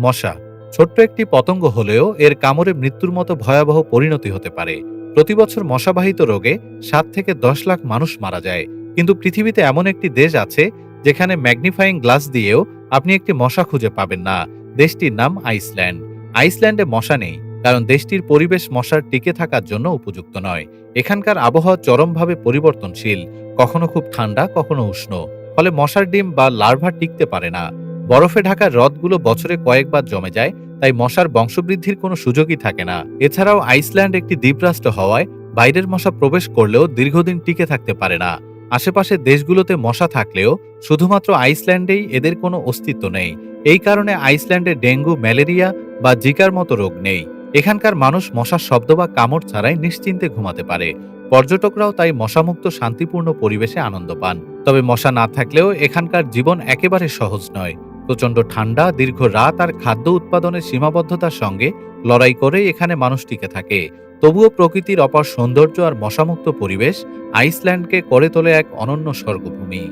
মশা, ছোট্ট একটি পতঙ্গ হলেও এর কামড়ে মৃত্যুর মতো ভয়াবহ পরিণতি হতে পারে। প্রতি বছর মশাবাহিত রোগে সাত থেকে দশ লাখ মানুষ মারা যায়। কিন্তু পৃথিবীতে এমন একটি দেশ আছে, যেখানে ম্যাগনিফাইং গ্লাস দিয়েও আপনি একটি মশা খুঁজে পাবেন না। দেশটির নাম আইসল্যান্ড। আইসল্যান্ডে মশা নেই, কারণ দেশটির পরিবেশ মশার টিকে থাকার জন্য উপযুক্ত নয়। এখানকার আবহাওয়া চরমভাবে পরিবর্তনশীল, কখনো খুব ঠান্ডা, কখনো উষ্ণ। ফলে মশার ডিম বা লার্ভা টিকতে পারে না। বরফে ঢাকা হ্রদগুলো বছরে কয়েকবার জমে যায়, তাই মশার বংশবৃদ্ধির কোনো সুযোগই থাকে না। এছাড়াও আইসল্যান্ড একটি দ্বীপরাষ্ট্র হওয়ায় বাইরের মশা প্রবেশ করলেও দীর্ঘদিন টিকে থাকতে পারে না। আশেপাশের দেশগুলোতে মশা থাকলেও শুধুমাত্র আইসল্যান্ডেই এদের কোনো অস্তিত্ব নেই। এই কারণে আইসল্যান্ডে ডেঙ্গু, ম্যালেরিয়া বা জিকার মতো রোগ নেই। এখানকার মানুষ মশার শব্দ বা কামড় ছাড়াই নিশ্চিন্তে ঘুমাতে পারে। পর্যটকরাও তাই মশামুক্ত, শান্তিপূর্ণ পরিবেশে আনন্দ পান। তবে মশা না থাকলেও এখানকার জীবন একেবারে সহজ নয়। প্রচণ্ড ঠান্ডা, দীর্ঘ রাত আর খাদ্য উৎপাদনের সীমাবদ্ধতার সঙ্গে লড়াই করে এখানে মানুষ টিকে থাকে। তবুও প্রকৃতির অপার সৌন্দর্য আর মশামুক্ত পরিবেশ আইসল্যান্ডকে করে তোলে এক অনন্য স্বর্গভূমি।